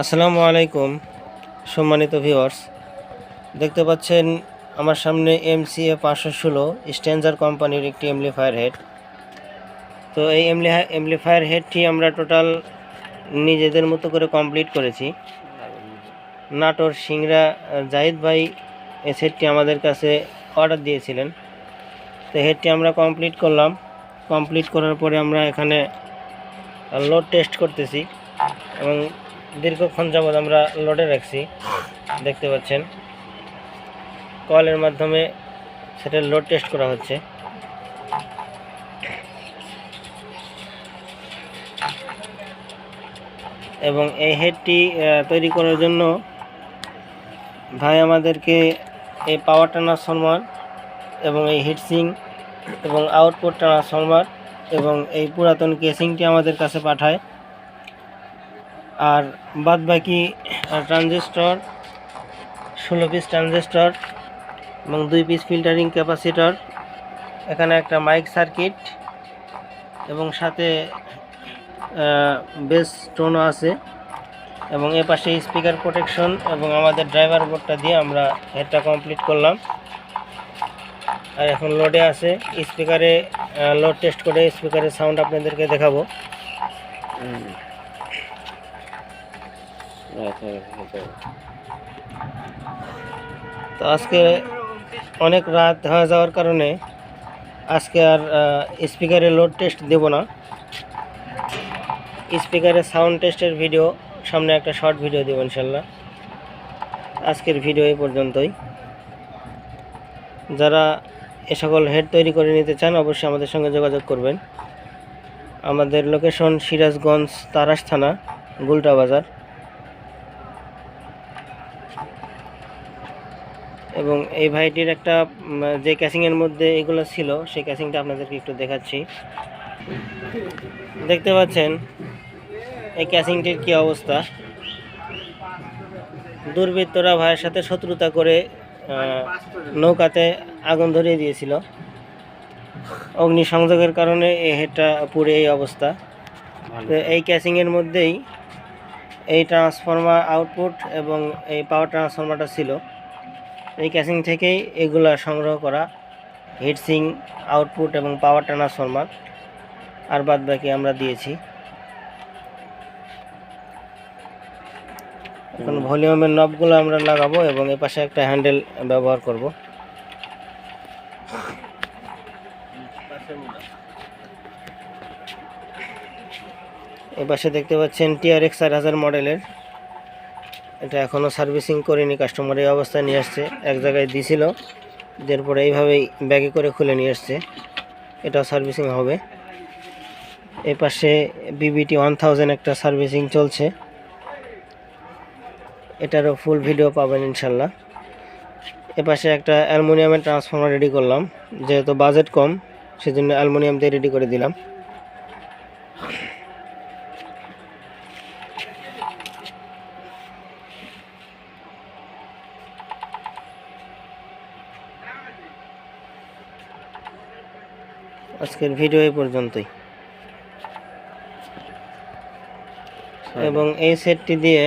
আসসালামু আলাইকুম, সম্মানিত ভিউয়ার্স দেখতে পাচ্ছেন আমার সামনে এমসিএ পাঁচশো ষোলো স্ট্যান্ডার কোম্পানির একটি এমপ্লিফায়ার হেড তো এই এমলি এমপ্লিফায়ার হেডটি আমরা টোটাল নিজেদের মতো করে কমপ্লিট করেছি। নাটোর সিংরা জাহিদ ভাই এই সেটটি আমাদের কাছে অর্ডার দিয়েছিলেন। তো হেডটি আমরা কমপ্লিট করলাম। কমপ্লিট করার পরে আমরা এখানে লোড টেস্ট করতেছি এবং দীর্ঘক্ষণ যাবৎ আমরা লোডে রাখছি। দেখতে পাচ্ছেন। কলের মাধ্যমে সেটা লোড টেস্ট করা হচ্ছে। এবং এই হেডটি তৈরি করার জন্য ভাই আমাদেরকে এই পাওয়ার ট্রান্সফরমার এবং এই হিটসিং এবং আউটপুট ট্রান্সফরমার এবং এই পুরাতন কেসিংটি আমাদের কাছে পাঠায়। আর বাদ বাকি ট্রানজিস্টর ষোলো পিস ট্রানজিস্টর এবং দুই পিস ফিল্টারিং ক্যাপাসিটর এখানে একটা মাইক সার্কিট এবং সাথে বেস টোনও আছে এবং এ পাশে স্পিকার প্রোটেকশন এবং আমাদের ড্রাইভার বোর্ডটা দিয়ে আমরা হেডটা কমপ্লিট করলাম। আর এখন লোডে আছে স্পিকারে লোড টেস্ট করে স্পিকারের সাউন্ড আপনাদেরকে দেখাবো। তো আজকে অনেক রাত হয়ে যাওয়ার কারণে আজকে আর স্পিকারে লোড টেস্ট দেব না। স্পিকারের সাউন্ড টেস্টের ভিডিও সামনে একটা শর্ট ভিডিও দেবো ইনশাল্লাহ। আজকের ভিডিও এই পর্যন্তই। যারা এ সকল হেড তৈরি করে নিতে চান, অবশ্যই আমাদের সঙ্গে যোগাযোগ করবেন। আমাদের লোকেশন সিরাজগঞ্জ তারাস থানা, গুলটা বাজার। এবং এই ভাইটির একটা যে ক্যাসিংয়ের মধ্যে এগুলো ছিল, সেই ক্যাসিংটা আপনাদেরকে একটু দেখাচ্ছি। দেখতে পাচ্ছেন, এই ক্যাসিংটির কি অবস্থা? দুর্বৃত্তরা ভাইয়ের সাথে শত্রুতা করে নৌকাতে আগুন ধরিয়ে দিয়েছিল। অগ্নিসংযোগের কারণে এই হেডটা পুড়ে এই অবস্থা। এই ক্যাসিংয়ের মধ্যেই এই ট্রান্সফর্মার আউটপুট এবং এই পাওয়ার ট্রান্সফর্মারটা ছিল। এই ক্যাসিং থেকেই এগুলো সংগ্রহ করা হিটসিং আউটপুট এবং পাওয়ার ট্রান্সফর্মার আর বাদ বাকি আমরা দিয়েছি। এখন ভলিউমের নবগুলো আমরা লাগাবো এবং এ পাশে একটা হ্যান্ডেল ব্যবহার করব। এ পাশে দেখতে পাচ্ছেন টিআরএক্স চার হাজার মডেলের। এটা এখনও সার্ভিসিং করিনি, কাস্টমার এই অবস্থায় নিয়ে আসছে, এক জায়গায় দিছিল এরপরে এইভাবেই ব্যাগে করে খুলে নিয়ে আসছে। এটাও সার্ভিসিং হবে। এই পাশে বিবিটি ওয়ান থাউজেন্ড একটা সার্ভিসিং চলছে। এটারও ফুল ভিডিও পাবেন ইনশাল্লাহ। এ পাশে একটা অ্যালুমিনিয়ামের ট্রান্সফর্মার রেডি করলাম, যেহেতু বাজেট কম, সেজন্য অ্যালুমিনিয়াম দিয়ে রেডি করে দিলাম। আজকের ভিডিও এই পর্যন্তই। এবং এই সেটটি দিয়ে